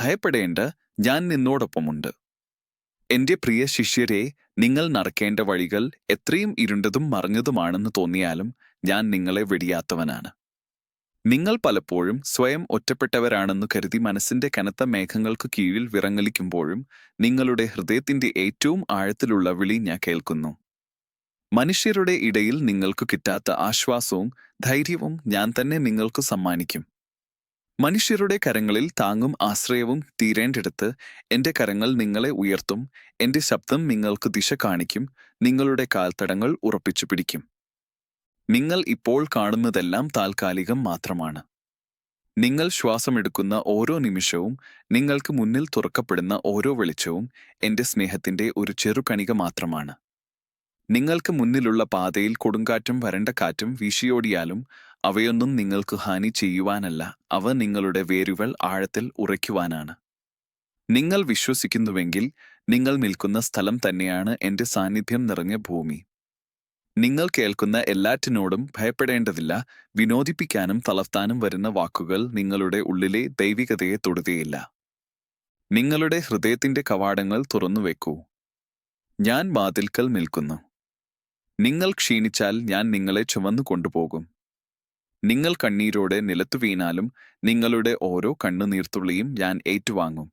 ഭയപ്പെടേണ്ട ഞാൻ നിന്നോടൊപ്പമുണ്ട്. എന്റെ പ്രിയ ശിഷ്യരെ നിങ്ങൾ നടക്കേണ്ട വഴികൾ എത്രയും ഇരുണ്ടതും മറഞ്ഞതുമാണെന്ന് തോന്നിയാലും ഞാൻ നിങ്ങളെ വെടിയാത്തവനാണ്. നിങ്ങൾ പലപ്പോഴും സ്വയം ഒറ്റപ്പെട്ടവരാണെന്ന് കരുതി മനസ്സിന്റെ കനത്ത മേഘങ്ങൾക്ക് കീഴിൽ വിറങ്ങലിക്കുമ്പോഴും നിങ്ങളുടെ ഹൃദയത്തിന്റെ ഏറ്റവും ആഴത്തിലുള്ള വിളി ഞാൻ കേൾക്കുന്നു. മനുഷ്യരുടെ ഇടയിൽ നിങ്ങൾക്ക് കിട്ടാത്ത ആശ്വാസവും ധൈര്യവും ഞാൻ തന്നെ നിങ്ങൾക്ക് സമ്മാനിക്കും. മനുഷ്യരുടെ കരങ്ങളിൽ താങ്ങും ആശ്രയവും തീരേണ്ടിടത്ത് എന്റെ കരങ്ങൾ നിങ്ങളെ ഉയർത്തും എന്റെ ശബ്ദം നിങ്ങൾക്ക് ദിശ കാണിക്കും നിങ്ങളുടെ കാൽത്തടങ്ങൾ ഉറപ്പിച്ചു പിടിക്കും. നിങ്ങൾ ഇപ്പോൾ കാണുന്നതെല്ലാം താൽക്കാലികം മാത്രമാണ്. നിങ്ങൾ ശ്വാസമെടുക്കുന്ന ഓരോ നിമിഷവും നിങ്ങൾക്ക് മുന്നിൽ തുറക്കപ്പെടുന്ന ഓരോ വെളിച്ചവും എന്റെ സ്നേഹത്തിന്റെ ഒരു ചെറുകണിക മാത്രമാണ്. നിങ്ങൾക്ക് മുന്നിലുള്ള പാതയിൽ കൊടുങ്കാറ്റും വരണ്ട കാറ്റും വീശിയോടിയാലും അവയൊന്നും നിങ്ങൾക്ക് ഹാനി ചെയ്യുവാനല്ല അവ നിങ്ങളുടെ വേരുകൾ ആഴത്തിൽ ഉറയ്ക്കുവാനാണ്. നിങ്ങൾ വിശ്വസിക്കുന്നുവെങ്കിൽ നിങ്ങൾ നിൽക്കുന്ന സ്ഥലം തന്നെയാണ് എന്റെ സാന്നിധ്യം നിറഞ്ഞ ഭൂമി. നിങ്ങൾ കേൾക്കുന്ന എല്ലാറ്റിനോടും ഭയപ്പെടേണ്ടതില്ല വിനോദിപ്പിക്കാനും തളർത്താനും വരുന്ന വാക്കുകൾ നിങ്ങളുടെ ഉള്ളിലെ ദൈവികതയെ തൊടുകയില്ല. നിങ്ങളുടെ ഹൃദയത്തിന്റെ കവാടങ്ങൾ തുറന്നു വെക്കൂ. ഞാൻ വാതിൽക്കൽ നിൽക്കുന്നു. നിങ്ങൾ ക്ഷീണിച്ചാൽ ഞാൻ നിങ്ങളെ ചുമന്നു കൊണ്ടുപോകും നിങ്ങൾ കണ്ണീരോടെ നിലത്തു വീണാലും നിങ്ങളുടെ ഓരോ കണ്ണുനീർത്തുള്ളിയും ഞാൻ ഏറ്റുവാങ്ങും.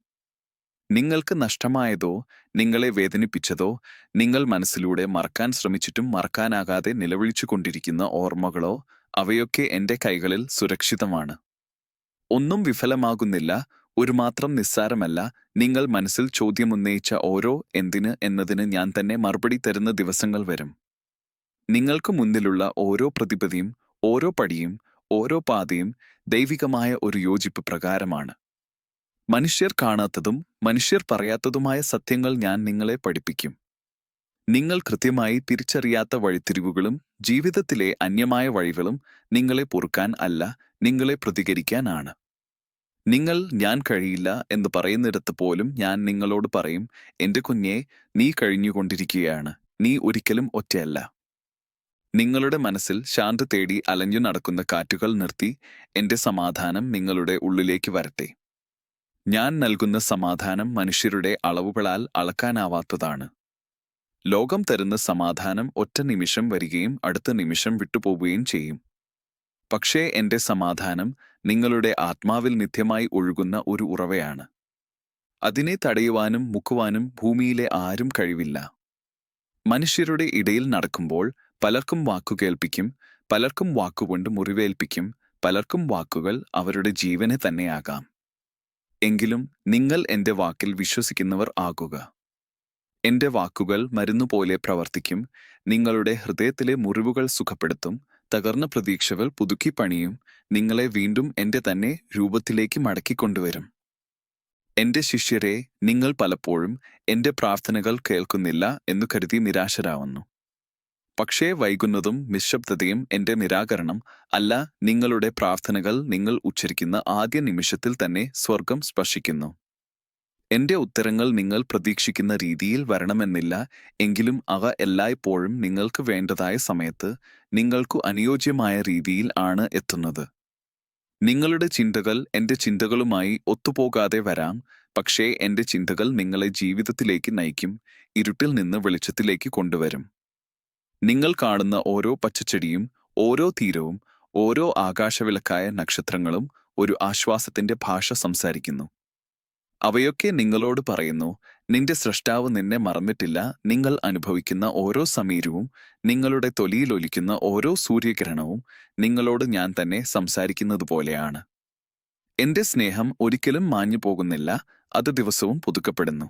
നിങ്ങൾക്ക് നഷ്ടമായതോ നിങ്ങളെ വേദനിപ്പിച്ചതോ നിങ്ങൾ മനസ്സിലൂടെ മറക്കാൻ ശ്രമിച്ചിട്ടും മറക്കാനാകാതെ നിലവിളിച്ചുകൊണ്ടിരിക്കുന്ന ഓർമ്മകളോ അവയൊക്കെ എന്റെ കൈകളിൽ സുരക്ഷിതമാണ്. ഒന്നും വിഫലമാകുന്നില്ല ഒരു മാത്രം നിസ്സാരമല്ല നിങ്ങൾ മനസ്സിൽ ചോദ്യമുന്നയിച്ച ഓരോ എന്തിന് എന്നതിന് ഞാൻ തന്നെ മറുപടി തരുന്ന ദിവസങ്ങൾ വരും. നിങ്ങൾക്ക് മുന്നിലുള്ള ഓരോ പ്രതിപതിയും ഓരോ പടിയും ഓരോ പാതയും ദൈവികമായ ഒരു യോജിപ്പ് പ്രകാരമാണ്. മനുഷ്യർ കാണാത്തതും മനുഷ്യർ പറയാത്തതുമായ സത്യങ്ങൾ ഞാൻ നിങ്ങളെ പഠിപ്പിക്കും. നിങ്ങൾ കൃത്യമായി തിരിച്ചറിയാത്ത വഴിത്തിരിവുകളും ജീവിതത്തിലെ അന്യമായ വഴികളും നിങ്ങളെ പൊറുക്കാൻ അല്ല നിങ്ങളെ പ്രതികരിക്കാനാണ് നിങ്ങൾ ഞാൻ കഴിയില്ല എന്ന് പറയുന്നിടത്ത് പോലും ഞാൻ നിങ്ങളോട് പറയും എന്റെ കുഞ്ഞെ നീ കഴിഞ്ഞുകൊണ്ടിരിക്കുകയാണ്. നീ ഒരിക്കലും ഒറ്റയല്ല. നിങ്ങളുടെ മനസ്സിൽ ശാന്ത തേടി അലഞ്ഞു നടക്കുന്ന കാറ്റുകൾ നിർത്തി എന്റെ സമാധാനം നിങ്ങളുടെ ഉള്ളിലേക്ക് വരട്ടെ. ഞാൻ നൽകുന്ന സമാധാനം മനുഷ്യരുടെ അളവുകളാൽ അളക്കാനാവാത്തതാണ്. ലോകം തരുന്ന സമാധാനം ഒറ്റ നിമിഷം വരികയും അടുത്ത നിമിഷം വിട്ടുപോവുകയും ചെയ്യും. പക്ഷേ എന്റെ സമാധാനം നിങ്ങളുടെ ആത്മാവിൽ നിത്യമായി ഒഴുകുന്ന ഒരു ഉറവയാണ്. അതിനെ തടയുവാനും മുക്കുവാനും ഭൂമിയിലെ ആരും കഴിവില്ല. മനുഷ്യരുടെ ഇടയിൽ നടക്കുമ്പോൾ പലർക്കും വാക്കു കേൾപ്പിക്കും പലർക്കും വാക്കുകൊണ്ട് മുറിവേൽപ്പിക്കും പലർക്കും വാക്കുകൾ അവരുടെ ജീവനെ തന്നെയാകാം. എങ്കിലും നിങ്ങൾ എന്റെ വാക്കിൽ വിശ്വസിക്കുന്നവർ ആകുക. എന്റെ വാക്കുകൾ മരുന്നുപോലെ പ്രവർത്തിക്കും നിങ്ങളുടെ ഹൃദയത്തിലെ മുറിവുകൾ സുഖപ്പെടുത്തും തകർന്ന പ്രതീക്ഷകൾ പുതുക്കി പണിയും നിങ്ങളെ വീണ്ടും എന്റെ തന്നെ രൂപത്തിലേക്ക് മടക്കിക്കൊണ്ടുവരും. എന്റെ ശിഷ്യരെ നിങ്ങൾ പലപ്പോഴും എന്റെ പ്രാർത്ഥനകൾ കേൾക്കുന്നില്ല എന്നു കരുതി നിരാശരാവുന്നു. പക്ഷേ വൈകുന്നതും നിശബ്ദതയും എന്റെ നിരാകരണം അല്ല നിങ്ങളുടെ പ്രാർത്ഥനകൾ നിങ്ങൾ ഉച്ചരിക്കുന്ന ആദ്യ നിമിഷത്തിൽ തന്നെ സ്വർഗം സ്പർശിക്കുന്നു. എന്റെ ഉത്തരങ്ങൾ നിങ്ങൾ പ്രതീക്ഷിക്കുന്ന രീതിയിൽ വരണമെന്നില്ല എങ്കിലും അവ എല്ലായ്പ്പോഴും നിങ്ങൾക്ക് വേണ്ടതായ സമയത്ത് നിങ്ങൾക്കു അനുയോജ്യമായ രീതിയിൽ ആണ് എത്തുന്നത്. നിങ്ങളുടെ ചിന്തകൾ എന്റെ ചിന്തകളുമായി ഒത്തുപോകാതെ വരാം പക്ഷേ എന്റെ ചിന്തകൾ നിങ്ങളെ ജീവിതത്തിലേക്ക് നയിക്കും ഇരുട്ടിൽ നിന്ന് വെളിച്ചത്തിലേക്ക് കൊണ്ടുവരും. നിങ്ങൾ കാണുന്ന ഓരോ പച്ചച്ചെടിയും ഓരോ തീരവും ഓരോ ആകാശവിളക്കായ നക്ഷത്രങ്ങളും ഒരു ആശ്വാസത്തിന്റെ ഭാഷ സംസാരിക്കുന്നു. അവയൊക്കെ നിങ്ങളോട് പറയുന്നു നിന്റെ സൃഷ്ടാവ് നിന്നെ മറന്നിട്ടില്ല. നിങ്ങൾ അനുഭവിക്കുന്ന ഓരോ സമീരവും നിങ്ങളുടെ തൊലിയിലൊലിക്കുന്ന ഓരോ സൂര്യഗ്രഹണവും നിങ്ങളോട് ഞാൻ തന്നെ സംസാരിക്കുന്നതുപോലെയാണ്. എന്റെ സ്നേഹം ഒരിക്കലും മാഞ്ഞു പോകുന്നില്ല. അത് ദിവസവും പുതുക്കപ്പെടുന്നു.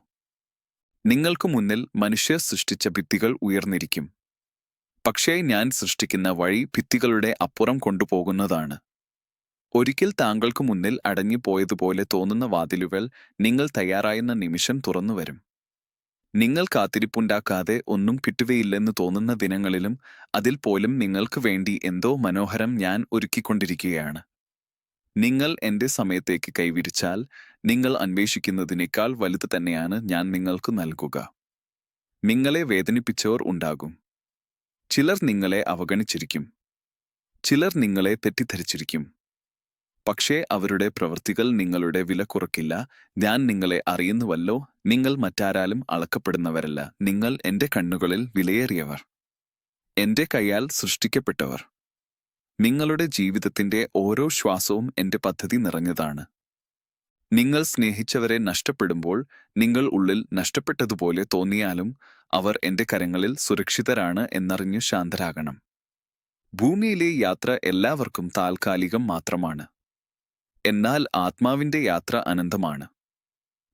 നിങ്ങൾക്കു മുന്നിൽ മനുഷ്യർ സൃഷ്ടിച്ച ഭിത്തികൾ ഉയർന്നിരിക്കും. പക്ഷേ ഞാൻ സൃഷ്ടിക്കുന്ന വഴി ഭിത്തികളുടെ അപ്പുറം കൊണ്ടുപോകുന്നതാണ്. ഒരിക്കൽ താങ്കൾക്ക് മുന്നിൽ അടങ്ങിപ്പോയതുപോലെ പോയതുപോലെ തോന്നുന്ന വാതിലുകൾ നിങ്ങൾ തയ്യാറായുന്ന നിമിഷം തുറന്നുവരും. നിങ്ങൾ കാത്തിരിപ്പുണ്ടാക്കാതെ ഒന്നും കിട്ടുകയില്ലെന്ന് തോന്നുന്ന ദിനങ്ങളിലും അതിൽ പോലും നിങ്ങൾക്ക് വേണ്ടി എന്തോ മനോഹരം ഞാൻ ഒരുക്കിക്കൊണ്ടിരിക്കുകയാണ്. നിങ്ങൾ എന്റെ സമയത്തേക്ക് കൈവിരിച്ചാൽ നിങ്ങൾ അന്വേഷിക്കുന്നതിനേക്കാൾ വലുത് തന്നെയാണ് ഞാൻ നിങ്ങൾക്ക് നൽകുക. നിങ്ങളെ വേദനിപ്പിച്ചവർ ഉണ്ടാകും. ചിലർ നിങ്ങളെ അവഗണിച്ചിരിക്കും. ചിലർ നിങ്ങളെ തെറ്റിദ്ധരിച്ചിരിക്കും. പക്ഷേ അവരുടെ പ്രവൃത്തികൾ നിങ്ങളുടെ വില കുറക്കില്ല. ഞാൻ നിങ്ങളെ അറിയുന്നുവല്ലോ. നിങ്ങൾ മറ്റാരാലും അളക്കപ്പെടുന്നവരല്ല. നിങ്ങൾ എന്റെ കണ്ണുകളിൽ വിലയേറിയവർ. എന്റെ കൈയാൽ സൃഷ്ടിക്കപ്പെട്ടവർ. നിങ്ങളുടെ ജീവിതത്തിന്റെ ഓരോ ശ്വാസവും എന്റെ പദ്ധതി നിറഞ്ഞതാണ്. നിങ്ങൾ സ്നേഹിച്ചവരെ നഷ്ടപ്പെടുമ്പോൾ നിങ്ങൾ ഉള്ളിൽ നഷ്ടപ്പെട്ടതുപോലെ തോന്നിയാലും അവർ എന്റെ കരങ്ങളിൽ സുരക്ഷിതരാണ് എന്നറിഞ്ഞു ശാന്തരാകണം. ഭൂമിയിലെ യാത്ര എല്ലാവർക്കും താൽക്കാലികം മാത്രമാണ്. എന്നാൽ ആത്മാവിന്റെ യാത്ര അനന്തമാണ്.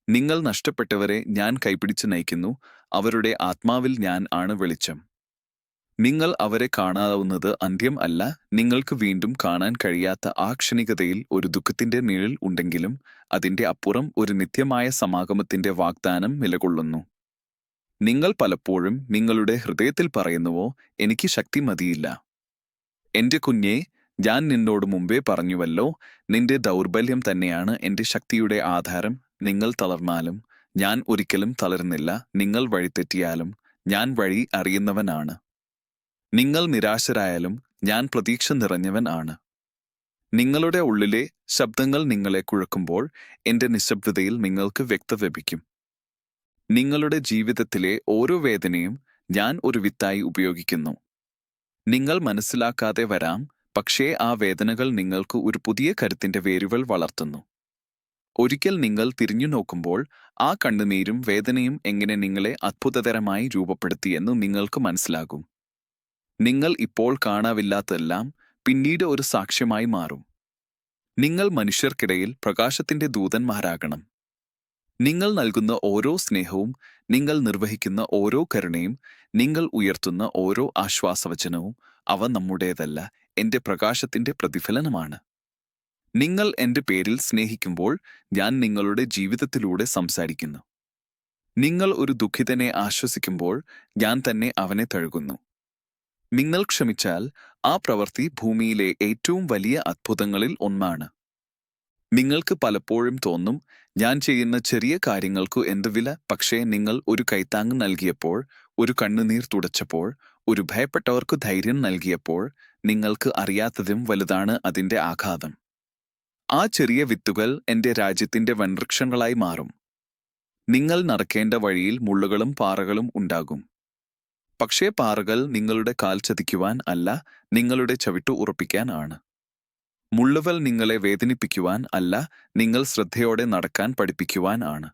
നിങ്ങൾ നഷ്ടപ്പെട്ടവരെ ഞാൻ കൈപിടിച്ച് നയിക്കുന്നു അവരുടെ ആത്മാവിൽ ഞാൻ ആണ് വെളിച്ചം. നിങ്ങൾ അവരെ കാണാവുന്നത് അന്ത്യം അല്ല. നിങ്ങൾക്ക് വീണ്ടും കാണാൻ കഴിയാത്ത ആ ക്ഷണികതയിൽ ഒരു ദുഃഖത്തിന്റെ നിഴൽ ഉണ്ടെങ്കിലും അതിന്റെ അപ്പുറം ഒരു നിത്യമായ സമാഗമത്തിന്റെ വാഗ്ദാനം നിലകൊള്ളുന്നു. നിങ്ങൾ പലപ്പോഴും നിങ്ങളുടെ ഹൃദയത്തിൽ പറയുന്നുവോ എനിക്ക് ശക്തി മതിയില്ല. എന്റെ കുഞ്ഞെ ഞാൻ നിന്നോട് മുമ്പേ പറഞ്ഞുവല്ലോ നിന്റെ ദൗർബല്യം തന്നെയാണ് എന്റെ ശക്തിയുടെ ആധാരം. നിങ്ങൾ തളർന്നാലും ഞാൻ ഒരിക്കലും തളരുന്നില്ല. നിങ്ങൾ വഴിതെറ്റിയാലും ഞാൻ വഴി അറിയുന്നവനാണ്. നിങ്ങൾ നിരാശരായാലും ഞാൻ പ്രതീക്ഷ നിറഞ്ഞവൻ ആണ്. നിങ്ങളുടെ ഉള്ളിലെ ശബ്ദങ്ങൾ നിങ്ങളെ കുഴക്കുമ്പോൾ എന്റെ നിശബ്ദതയിൽ നിങ്ങൾക്ക് വ്യക്തത ലഭിക്കും നിങ്ങളുടെ ജീവിതത്തിലെ ഓരോ വേദനയും ഞാൻ ഒരു വിത്തായി ഉപയോഗിക്കുന്നു. നിങ്ങൾ മനസ്സിലാക്കാതെ വരാം പക്ഷേ ആ വേദനകൾ നിങ്ങൾക്ക് ഒരു പുതിയ കരുത്തിന്റെ വേരുകൾ വളർത്തുന്നു. ഒരിക്കൽ നിങ്ങൾ തിരിഞ്ഞു നോക്കുമ്പോൾ ആ കണ്ണുനീരും വേദനയും എങ്ങനെ നിങ്ങളെ അത്ഭുതകരമായി രൂപപ്പെടുത്തിയെന്ന് നിങ്ങൾക്ക് മനസ്സിലാകും. നിങ്ങൾ ഇപ്പോൾ കാണാവില്ലാത്തതെല്ലാം പിന്നീട് ഒരു സാക്ഷ്യമായി മാറും. നിങ്ങൾ മനുഷ്യർക്കിടയിൽ പ്രകാശത്തിന്റെ ദൂതന്മാരാകണം. നിങ്ങൾ നൽകുന്ന ഓരോ സ്നേഹവും നിങ്ങൾ നിർവഹിക്കുന്ന ഓരോ കരുണയും നിങ്ങൾ ഉയർത്തുന്ന ഓരോ ആശ്വാസവചനവും അവ നമ്മുടേതല്ല എന്റെ പ്രകാശത്തിന്റെ പ്രതിഫലനമാണ്. നിങ്ങൾ എന്റെ പേരിൽ സ്നേഹിക്കുമ്പോൾ ഞാൻ നിങ്ങളുടെ ജീവിതത്തിലൂടെ സംസാരിക്കുന്നു. നിങ്ങൾ ഒരു ദുഃഖിതനെ ആശ്വസിക്കുമ്പോൾ ഞാൻ തന്നെ അവനെ തഴുകുന്നു. നിങ്ങൾ ക്ഷമിച്ചാൽ ആ പ്രവൃത്തി ഭൂമിയിലെ ഏറ്റവും വലിയ അത്ഭുതങ്ങളിൽ ഒന്നാണ്. നിങ്ങൾക്ക് പലപ്പോഴും തോന്നും ഞാൻ ചെയ്യുന്ന ചെറിയ കാര്യങ്ങൾക്കു എന്ത് വില? പക്ഷേ നിങ്ങൾ ഒരു കൈത്താങ് നൽകിയപ്പോൾ ഒരു കണ്ണുനീർ തുടച്ചപ്പോൾ ഒരു ഭയപ്പെട്ടവർക്ക് ധൈര്യം നൽകിയപ്പോൾ നിങ്ങൾക്ക് അറിയാത്തതും വലുതാണ് അതിന്റെ ആഘാതം. ആ ചെറിയ വിത്തുകൾ എന്റെ രാജ്യത്തിന്റെ വൻവൃക്ഷങ്ങളായി മാറും. നിങ്ങൾ നടക്കേണ്ട വഴിയിൽ മുള്ളുകളും പാറകളും ഉണ്ടാകും. പക്ഷേ പാറകൾ നിങ്ങളുടെ കാൽ ചതിക്കുവാൻ അല്ല നിങ്ങളുടെ ചവിട്ടു ഉറപ്പിക്കാൻ ആണ്. മുള്ളുവൽ നിങ്ങളെ വേദനിപ്പിക്കുവാൻ അല്ല നിങ്ങൾ ശ്രദ്ധയോടെ നടക്കാൻ പഠിപ്പിക്കുവാൻ ആണ്.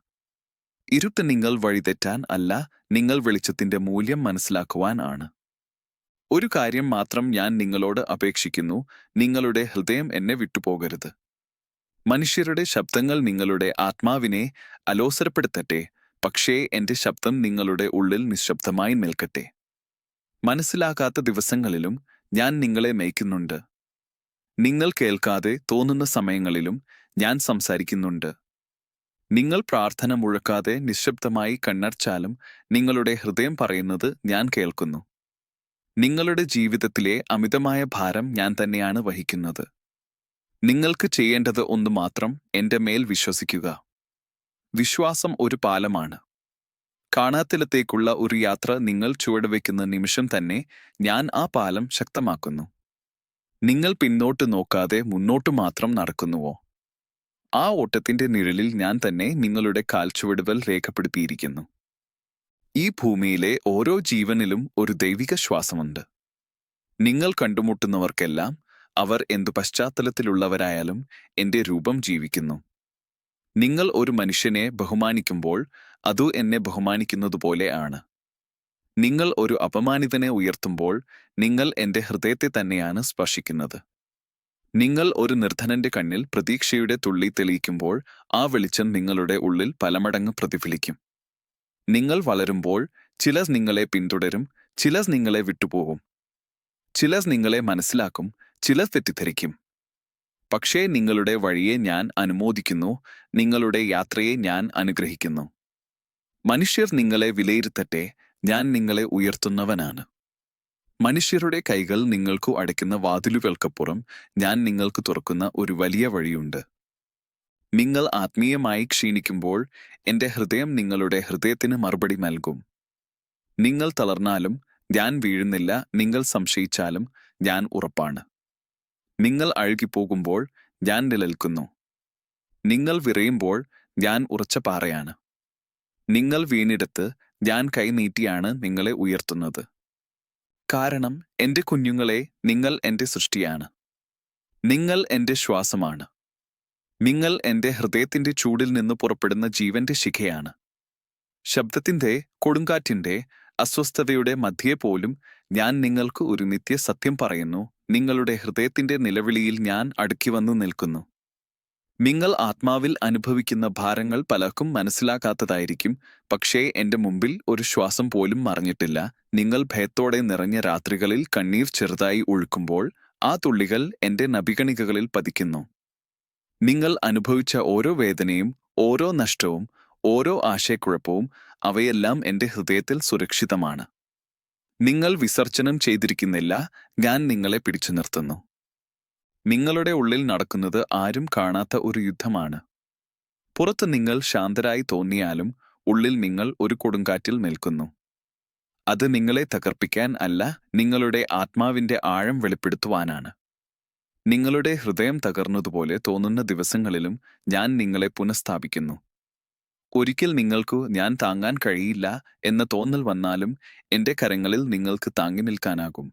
ഇരുട്ട് നിങ്ങൾ വഴിതെറ്റാൻ അല്ല നിങ്ങൾ വെളിച്ചത്തിന്റെ മൂല്യം മനസ്സിലാക്കുവാൻ ആണ്. ഒരു കാര്യം മാത്രം ഞാൻ നിങ്ങളോട് അപേക്ഷിക്കുന്നു നിങ്ങളുടെ ഹൃദയം എന്നെ വിട്ടുപോകരുത്. മനുഷ്യരുടെ ശബ്ദങ്ങൾ നിങ്ങളുടെ ആത്മാവിനെ അലോസരപ്പെടുത്തട്ടെ പക്ഷേ എന്റെ ശബ്ദം നിങ്ങളുടെ ഉള്ളിൽ നിശബ്ദമായി നിൽക്കട്ടെ. മനസ്സിലാകാത്ത ദിവസങ്ങളിലും ഞാൻ നിങ്ങളെ മേയ്ക്കുന്നുണ്ട്. നിങ്ങൾ കേൾക്കാതെ തോന്നുന്ന സമയങ്ങളിലും ഞാൻ സംസാരിക്കുന്നുണ്ട്. നിങ്ങൾ പ്രാർത്ഥന മുഴക്കാതെ നിശബ്ദമായി കണ്ണടച്ചാലും നിങ്ങളുടെ ഹൃദയം പറയുന്നത് ഞാൻ കേൾക്കുന്നു. നിങ്ങളുടെ ജീവിതത്തിലെ അമിതമായ ഭാരം ഞാൻ തന്നെയാണ് വഹിക്കുന്നത്. നിങ്ങൾക്ക് ചെയ്യേണ്ടത് ഒന്നു മാത്രം എന്റെ മേൽ വിശ്വസിക്കുക. വിശ്വാസം ഒരു പാലമാണ്. കാണാത്തിലത്തേക്കുള്ള ഒരു യാത്ര നിങ്ങൾ ചുവടുവെക്കുന്ന നിമിഷം തന്നെ ഞാൻ ആ പാലം ശക്തമാക്കുന്നു. നിങ്ങൾ പിന്നോട്ട് നോക്കാതെ മുന്നോട്ട് മാത്രം നടക്കുന്നുവോ? ആ ഓട്ടത്തിന്റെ നിഴലിൽ ഞാൻ തന്നെ നിങ്ങളുടെ കാൽച്ചുവടുവൽ രേഖപ്പെടുത്തിയിരിക്കുന്നു. ഈ ഭൂമിയിലെ ഓരോ ജീവനിലും ഒരു ദൈവിക ശ്വാസമുണ്ട്. നിങ്ങൾ കണ്ടുമുട്ടുന്നവർക്കെല്ലാം അവർ എന്തു പശ്ചാത്തലത്തിലുള്ളവരായാലും എന്റെ രൂപം ജീവിക്കുന്നു. നിങ്ങൾ ഒരു മനുഷ്യനെ ബഹുമാനിക്കുമ്പോൾ അതു എന്നെ ബഹുമാനിക്കുന്നതുപോലെ ആണ് നിങ്ങൾ ഒരു അപമാനിതനെ ഉയർത്തുമ്പോൾ നിങ്ങൾ എന്റെ ഹൃദയത്തെ തന്നെയാണ് സ്പർശിക്കുന്നത്. നിങ്ങൾ ഒരു നിർധനന്റെ കണ്ണിൽ പ്രതീക്ഷയുടെ തുള്ളി തെളിയിക്കുമ്പോൾ ആ വെളിച്ചം നിങ്ങളുടെ ഉള്ളിൽ പലമടങ്ങ് പ്രതിഫലിക്കും. നിങ്ങൾ വളരുമ്പോൾ ചിലർ നിങ്ങളെ പിന്തുടരും ചിലർ നിങ്ങളെ വിട്ടുപോകും ചിലർ നിങ്ങളെ മനസ്സിലാക്കും ചിലർ തെറ്റിദ്ധരിക്കും. പക്ഷേ നിങ്ങളുടെ വഴിയെ ഞാൻ അനുമോദിക്കുന്നു നിങ്ങളുടെ യാത്രയെ ഞാൻ അനുഗ്രഹിക്കുന്നു. മനുഷ്യർ നിങ്ങളെ വിലയിരുത്തട്ടെ ഞാൻ നിങ്ങളെ ഉയർത്തുന്നവനാണ്. മനുഷ്യരുടെ കൈകൾ നിങ്ങൾക്കു അടയ്ക്കുന്ന വാതിലുകൾക്കപ്പുറം ഞാൻ നിങ്ങൾക്ക് തുറക്കുന്ന ഒരു വലിയ വഴിയുണ്ട്. നിങ്ങൾ ആത്മീയമായി ക്ഷീണിക്കുമ്പോൾ എന്റെ ഹൃദയം നിങ്ങളുടെ ഹൃദയത്തിന് മറുപടി നൽകും. നിങ്ങൾ തളർന്നാലും ഞാൻ വീഴുന്നില്ല നിങ്ങൾ സംശയിച്ചാലും ഞാൻ ഉറപ്പാണ്. നിങ്ങൾ അഴുകിപ്പോകുമ്പോൾ ഞാൻ നിലനിൽക്കുന്നു. നിങ്ങൾ വിറയുമ്പോൾ ഞാൻ ഉറച്ച പാറയാണ്. നിങ്ങൾ വീണിടത്ത് ഞാൻ കൈനീട്ടിയാണ് നിങ്ങളെ ഉയർത്തുന്നത്. കാരണം എന്റെ കുഞ്ഞുങ്ങളെ നിങ്ങൾ എന്റെ സൃഷ്ടിയാണ്. നിങ്ങൾ എന്റെ ശ്വാസമാണ്. നിങ്ങൾ എന്റെ ഹൃദയത്തിന്റെ ചൂടിൽ നിന്ന് പുറപ്പെടുന്ന ജീവന്റെ ശിഖയാണ്. ശബ്ദത്തിന്റെ കൊടുങ്കാറ്റിന്റെ അസ്വസ്ഥതയുടെ മധ്യേ പോലും ഞാൻ നിങ്ങൾക്ക് ഒരു നിത്യസത്യം പറയുന്നു. നിങ്ങളുടെ ഹൃദയത്തിന്റെ നിലവിളിയിൽ ഞാൻ അടുക്കി വന്നു നിൽക്കുന്നു. നിങ്ങൾ ആത്മാവിൽ അനുഭവിക്കുന്ന ഭാരങ്ങൾ പലർക്കും മനസ്സിലാക്കാത്തതായിരിക്കും പക്ഷേ എന്റെ മുമ്പിൽ ഒരു ശ്വാസം പോലും മറിഞ്ഞിട്ടില്ല. നിങ്ങൾ ഭയത്തോടെ നിറഞ്ഞ രാത്രികളിൽ കണ്ണീർ ചെറുതായി ഒഴുക്കുമ്പോൾ ആ തുള്ളികൾ എന്റെ നബികണികകളിൽ പതിക്കുന്നു. നിങ്ങൾ അനുഭവിച്ച ഓരോ വേദനയും ഓരോ നഷ്ടവും ഓരോ ആശയക്കുഴപ്പവും അവയെല്ലാം എന്റെ ഹൃദയത്തിൽ സുരക്ഷിതമാണ്. നിങ്ങൾ വിസർജനം ചെയ്തിരിക്കുന്നില്ല ഞാൻ നിങ്ങളെ പിടിച്ചു നിർത്തുന്നു നിങ്ങളുടെ ഉള്ളിൽ നടക്കുന്നത് ആരും കാണാത്ത ഒരു യുദ്ധമാണ്. പുറത്ത് നിങ്ങൾ ശാന്തരായി തോന്നിയാലും ഉള്ളിൽ നിങ്ങൾ ഒരു കൊടുങ്കാറ്റിൽ നിൽക്കുന്നു. അത് നിങ്ങളെ തകർപ്പിക്കാൻ അല്ല നിങ്ങളുടെ ആത്മാവിന്റെ ആഴം വെളിപ്പെടുത്തുവാനാണ്. നിങ്ങളുടെ ഹൃദയം തകർന്നതുപോലെ തോന്നുന്ന ദിവസങ്ങളിലും ഞാൻ നിങ്ങളെ പുനഃസ്ഥാപിക്കുന്നു. ഒരിക്കൽ നിങ്ങൾക്കു ഞാൻ താങ്ങാൻ കഴിയില്ല എന്ന തോന്നൽ വന്നാലും എന്റെ കരങ്ങളിൽ നിങ്ങൾക്ക് താങ്ങി നിൽക്കാനാകും.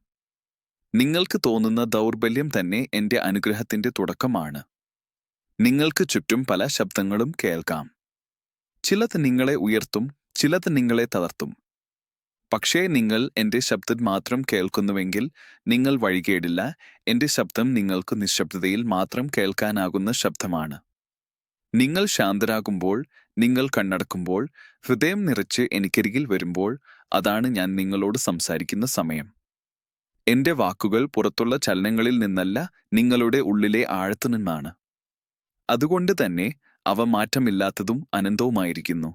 നിങ്ങൾക്ക് തോന്നുന്ന ദൗർബല്യം തന്നെ എന്റെ അനുഗ്രഹത്തിന്റെ തുടക്കമാണ്. നിങ്ങൾക്ക് ചുറ്റും പല ശബ്ദങ്ങളും കേൾക്കാം. ചിലത് നിങ്ങളെ ഉയർത്തും ചിലത് നിങ്ങളെ തളർത്തും. പക്ഷേ നിങ്ങൾ എന്റെ ശബ്ദം മാത്രം കേൾക്കുന്നുവെങ്കിൽ നിങ്ങൾ വഴികേടില്ല എന്റെ ശബ്ദം നിങ്ങൾക്ക് നിശബ്ദതയിൽ മാത്രം കേൾക്കാനാകുന്ന ശബ്ദമാണ്. നിങ്ങൾ ശാന്തരാകുമ്പോൾ നിങ്ങൾ കണ്ണടക്കുമ്പോൾ ഹൃദയം നിറച്ച് എനിക്കരികിൽ വരുമ്പോൾ അതാണ് ഞാൻ നിങ്ങളോട് സംസാരിക്കുന്ന സമയം. എന്റെ വാക്കുകൾ പുറത്തുള്ള ചലനങ്ങളിൽ നിന്നല്ല നിങ്ങളുടെ ഉള്ളിലെ ആഴത്തു നിന്നാണ്. അതുകൊണ്ട് തന്നെ അവ മാറ്റമില്ലാത്തതും അനന്തവുമായിരിക്കുന്നു.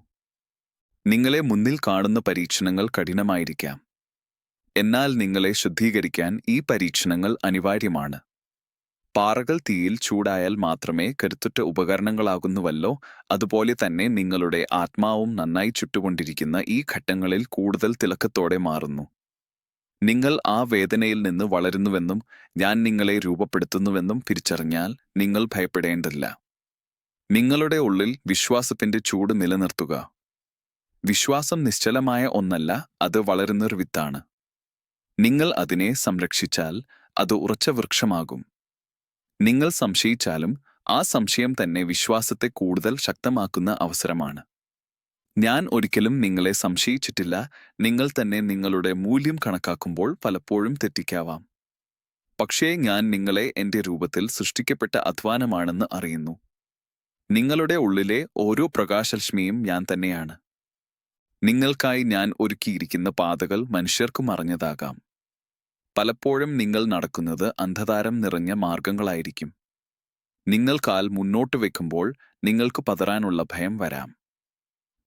നിങ്ങളെ മുന്നിൽ കാണുന്ന പരീക്ഷണങ്ങൾ കഠിനമായിരിക്കാം. എന്നാൽ നിങ്ങളെ ശുദ്ധീകരിക്കാൻ ഈ പരീക്ഷണങ്ങൾ അനിവാര്യമാണ്. പാറകൾ തീയിൽ ചൂടായാൽ മാത്രമേ കരുത്തുറ്റ ഉപകരണങ്ങളാകുന്നുവല്ലോ അതുപോലെ തന്നെ നിങ്ങളുടെ ആത്മാവും നന്നായി ചുട്ടുകൊണ്ടിരിക്കുന്ന ഈ ഘട്ടങ്ങളിൽ കൂടുതൽ തിളക്കത്തോടെ മാറുന്നു. നിങ്ങൾ ആ വേദനയിൽ നിന്ന് വളരുന്നുവെന്നും ഞാൻ നിങ്ങളെ രൂപപ്പെടുത്തുന്നുവെന്നും തിരിച്ചറിഞ്ഞാൽ നിങ്ങൾ ഭയപ്പെടേണ്ടതില്ല. നിങ്ങളുടെ ഉള്ളിൽ വിശ്വാസത്തിന്റെ ചൂട് നിലനിർത്തുക. വിശ്വാസം നിശ്ചലമായ ഒന്നല്ല അത് വളരുന്നൊരു വിത്താണ്. നിങ്ങൾ അതിനെ സംരക്ഷിച്ചാൽ അത് ഉറച്ച വൃക്ഷമാകും. നിങ്ങൾ സംശയിച്ചാലും ആ സംശയം തന്നെ വിശ്വാസത്തെ കൂടുതൽ ശക്തമാക്കുന്ന അവസരമാണ്. ഞാൻ ഒരിക്കലും നിങ്ങളെ സംശയിച്ചിട്ടില്ല. നിങ്ങൾ തന്നെ നിങ്ങളുടെ മൂല്യം കണക്കാക്കുമ്പോൾ പലപ്പോഴും തെറ്റിക്കാവാം. പക്ഷേ ഞാൻ നിങ്ങളെ എന്റെ രൂപത്തിൽ സൃഷ്ടിക്കപ്പെട്ട അധ്വാനമാണെന്ന് അറിയുന്നു. നിങ്ങളുടെ ഉള്ളിലെ ഓരോ പ്രകാശലക്ഷ്മിയും ഞാൻ തന്നെയാണ്. നിങ്ങൾക്കായി ഞാൻ ഒരുക്കിയിരിക്കുന്ന പാതകൾ മനുഷ്യർക്കും അറിഞ്ഞതാകാം പലപ്പോഴും നിങ്ങൾ നടക്കുന്നത് അന്ധതാരം നിറഞ്ഞ മാർഗങ്ങളായിരിക്കും. നിങ്ങൾ കാൽ മുന്നോട്ട് വെക്കുമ്പോൾ നിങ്ങൾക്ക് പതറാനുള്ള ഭയം വരാം.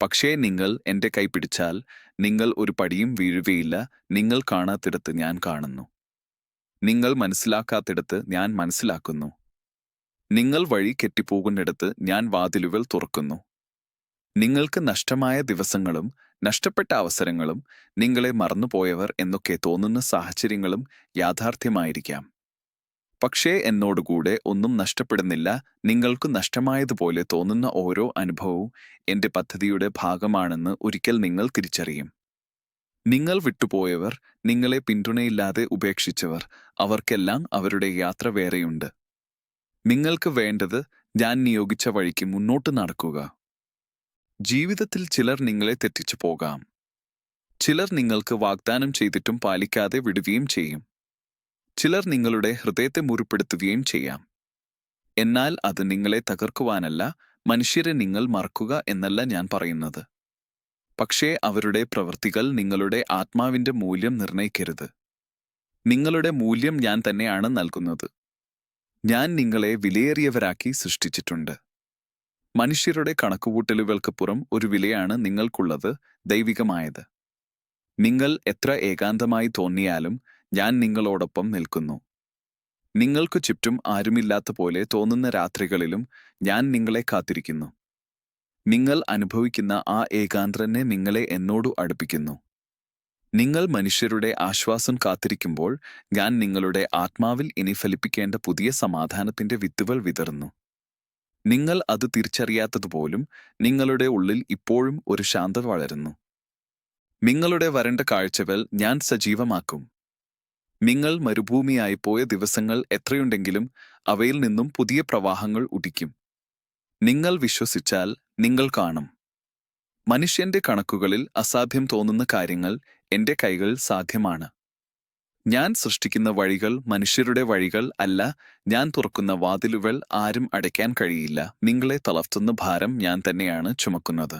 പക്ഷേ നിങ്ങൾ എന്റെ കൈ പിടിച്ചാൽ നിങ്ങൾ ഒരു പടിയും വീഴുകയില്ല. നിങ്ങൾ കാണാത്തിടത്ത് ഞാൻ കാണുന്നു. നിങ്ങൾ മനസ്സിലാക്കാത്തിടത്ത് ഞാൻ മനസ്സിലാക്കുന്നു. നിങ്ങൾ വഴി കെട്ടിപ്പോകുന്നിടത്ത് ഞാൻ വാതിലുകൾ തുറക്കുന്നു. നിങ്ങൾക്ക് നഷ്ടമായ ദിവസങ്ങളും നഷ്ടപ്പെട്ട അവസരങ്ങളും നിങ്ങളെ മറന്നുപോയവർ എന്നൊക്കെ തോന്നുന്ന സാഹചര്യങ്ങളും യാഥാർത്ഥ്യമായിരിക്കാം. പക്ഷേ എന്നോടുകൂടെ ഒന്നും നഷ്ടപ്പെടുന്നില്ല. നിങ്ങൾക്ക് നഷ്ടമായതുപോലെ തോന്നുന്ന ഓരോ അനുഭവവും എന്റെ പദ്ധതിയുടെ ഭാഗമാണെന്ന് ഒരിക്കൽ നിങ്ങൾ തിരിച്ചറിയും. നിങ്ങൾ വിട്ടുപോയവർ നിങ്ങളെ പിന്തുണയില്ലാതെ ഉപേക്ഷിച്ചവർ അവർക്കെല്ലാം അവരുടെ യാത്ര വേറെയുണ്ട്. നിങ്ങൾക്ക് വേണ്ടത് ഞാൻ നിയോഗിച്ച വഴിക്ക് മുന്നോട്ട് നടക്കുക. ജീവിതത്തിൽ ചിലർ നിങ്ങളെ തെറ്റിച്ചു പോകാം. ചിലർ നിങ്ങൾക്ക് വാഗ്ദാനം ചെയ്തിട്ടും പാലിക്കാതെ വിടുകയും ചെയ്യും. ചിലർ നിങ്ങളുടെ ഹൃദയത്തെ മുറിപ്പെടുത്തുകയും ചെയ്യാം. എന്നാൽ അത് നിങ്ങളെ തകർക്കുവാനല്ല മനുഷ്യരെ നിങ്ങൾ മറക്കുക എന്നല്ല ഞാൻ പറയുന്നത്. പക്ഷേ അവരുടെ പ്രവൃത്തികൾ നിങ്ങളുടെ ആത്മാവിന്റെ മൂല്യം നിർണയിക്കരുത് നിങ്ങളുടെ മൂല്യം ഞാൻ തന്നെയാണ് നൽകുന്നത്. ഞാൻ നിങ്ങളെ വിലയേറിയവരാക്കി സൃഷ്ടിച്ചിട്ടുണ്ട്. മനുഷ്യരുടെ കണക്കുകൂട്ടലുകൾക്ക് പുറം ഒരു വിലയാണ് നിങ്ങൾക്കുള്ളത് ദൈവികമായത്. നിങ്ങൾ എത്ര ഏകാന്തമായി തോന്നിയാലും ഞാൻ നിങ്ങളോടൊപ്പം നിൽക്കുന്നു. നിങ്ങൾക്കു ചുറ്റും ആരുമില്ലാത്ത പോലെ തോന്നുന്ന രാത്രികളിലും ഞാൻ നിങ്ങളെ കാത്തിരിക്കുന്നു. നിങ്ങൾ അനുഭവിക്കുന്ന ആ ഏകാന്തരനെ നിങ്ങളെ എന്നോടു അടുപ്പിക്കുന്നു. നിങ്ങൾ മനുഷ്യരുടെ ആശ്വാസം കാത്തിരിക്കുമ്പോൾ ഞാൻ നിങ്ങളുടെ ആത്മാവിൽ ഇനി ഫലിപ്പിക്കേണ്ട പുതിയ സമാധാനത്തിന്റെ വിത്തുകൾ വിതറുന്നു. നിങ്ങൾ അത് തിരിച്ചറിയാത്തതുപോലും നിങ്ങളുടെ ഉള്ളിൽ ഇപ്പോഴും ഒരു ശാന്തത വളരുന്നു. നിങ്ങളുടെ വരണ്ട കാഴ്ചകൾ ഞാൻ സജീവമാക്കും. നിങ്ങൾ മരുഭൂമിയായി പോയ ദിവസങ്ങൾ എത്രയുണ്ടെങ്കിലും അവയിൽ നിന്നും പുതിയ പ്രവാഹങ്ങൾ ഉടിക്കും നിങ്ങൾ വിശ്വസിച്ചാൽ നിങ്ങൾ കാണും. മനുഷ്യന്റെ കണക്കുകളിൽ അസാധ്യം തോന്നുന്ന കാര്യങ്ങൾ എന്റെ കൈകൾ സാധ്യമാണ്. ഞാൻ സൃഷ്ടിക്കുന്ന വഴികൾ മനുഷ്യരുടെ വഴികൾ അല്ല ഞാൻ തുറക്കുന്ന വാതിലുകൾ ആരും അടയ്ക്കാൻ കഴിയില്ല. നിങ്ങളെ തളർത്തുന്ന ഭാരം ഞാൻ തന്നെയാണ് ചുമക്കുന്നത്.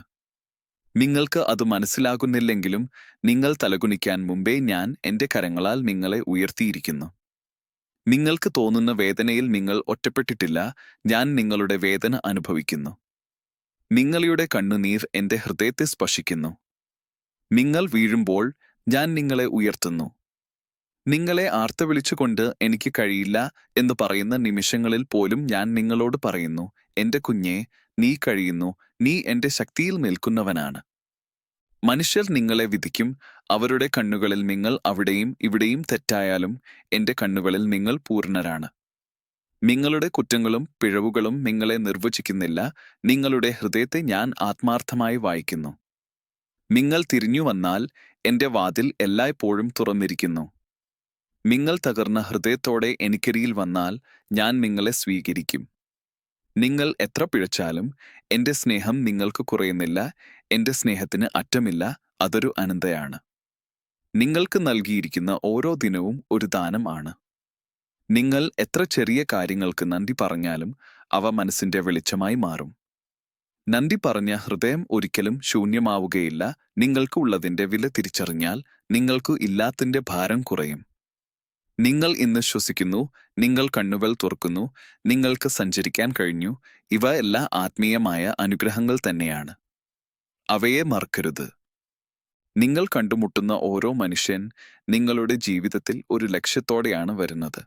നിങ്ങൾക്ക് അത് മനസ്സിലാകുന്നില്ലെങ്കിലും നിങ്ങൾ തലകുനിക്കാൻ മുമ്പേ ഞാൻ എന്റെ കരങ്ങളാൽ നിങ്ങളെ ഉയർത്തിയിരിക്കുന്നു. നിങ്ങൾക്ക് തോന്നുന്ന വേദനയിൽ നിങ്ങൾ ഒറ്റപ്പെട്ടിട്ടില്ല ഞാൻ നിങ്ങളുടെ വേദന അനുഭവിക്കുന്നു. നിങ്ങളുടെ കണ്ണുനീർ എന്റെ ഹൃദയത്തെ സ്പർശിക്കുന്നു. നിങ്ങൾ വീഴുമ്പോൾ ഞാൻ നിങ്ങളെ ഉയർത്തുന്നു. നിങ്ങളെ ആർത്തവിളിച്ചുകൊണ്ട് എനിക്ക് കഴിയില്ല എന്ന് പറയുന്ന നിമിഷങ്ങളിൽ പോലും ഞാൻ നിങ്ങളോട് പറയുന്നു എന്റെ കുഞ്ഞെ നീ കഴിയുന്നു നീ എന്റെ ശക്തിയിൽ നിൽക്കുന്നവനാണ്. മനുഷ്യർ നിങ്ങളെ വിധിക്കും അവരുടെ കണ്ണുകളിൽ നിങ്ങൾ അവിടെയും ഇവിടെയും തെറ്റായാലും എന്റെ കണ്ണുകളിൽ നിങ്ങൾ പൂർണരാണ്. നിങ്ങളുടെ കുറ്റങ്ങളും പിഴവുകളും നിങ്ങളെ നിർവചിക്കുന്നില്ല നിങ്ങളുടെ ഹൃദയത്തെ ഞാൻ ആത്മാർത്ഥമായി വായിക്കുന്നു. നിങ്ങൾ തിരിഞ്ഞു വന്നാൽ എന്റെ വാതിൽ എല്ലായ്പ്പോഴും തുറന്നിരിക്കുന്നു. നിങ്ങൾ തകർന്ന ഹൃദയത്തോടെ എനിക്കരിയിൽ വന്നാൽ ഞാൻ നിങ്ങളെ സ്വീകരിക്കും. നിങ്ങൾ എത്ര പിഴച്ചാലും എന്റെ സ്നേഹം നിങ്ങൾക്ക് കുറയുന്നില്ല എന്റെ സ്നേഹത്തിന് അറ്റമില്ല അതൊരു അനന്തയാണ്. നിങ്ങൾക്ക് നൽകിയിരിക്കുന്ന ഓരോ ദിനവും ഒരു ദാനം ആണ്. നിങ്ങൾ എത്ര ചെറിയ കാര്യങ്ങൾക്ക് നന്ദി പറഞ്ഞാലും അവ മനസ്സിന്റെ വെളിച്ചമായി മാറും. നന്ദി പറഞ്ഞ ഹൃദയം ഒരിക്കലും ശൂന്യമാവുകയില്ല നിങ്ങൾക്ക് ഉള്ളതിന്റെ വില തിരിച്ചറിഞ്ഞാൽ നിങ്ങൾക്ക് ഇല്ലാത്തിന്റെ ഭാരം കുറയും. നിങ്ങൾ ഇന്ന് ശ്വസിക്കുന്നു നിങ്ങൾ കണ്ണുകൾ തുറക്കുന്നു നിങ്ങൾക്ക് സഞ്ചരിക്കാൻ കഴിഞ്ഞു ഇവ എല്ലാ ആത്മീയമായ അനുഗ്രഹങ്ങൾ തന്നെയാണ്. അവയെ മറക്കരുത്. നിങ്ങൾ കണ്ടുമുട്ടുന്ന ഓരോ മനുഷ്യൻ നിങ്ങളുടെ ജീവിതത്തിൽ ഒരു ലക്ഷ്യത്തോടെയാണ് വരുന്നത്.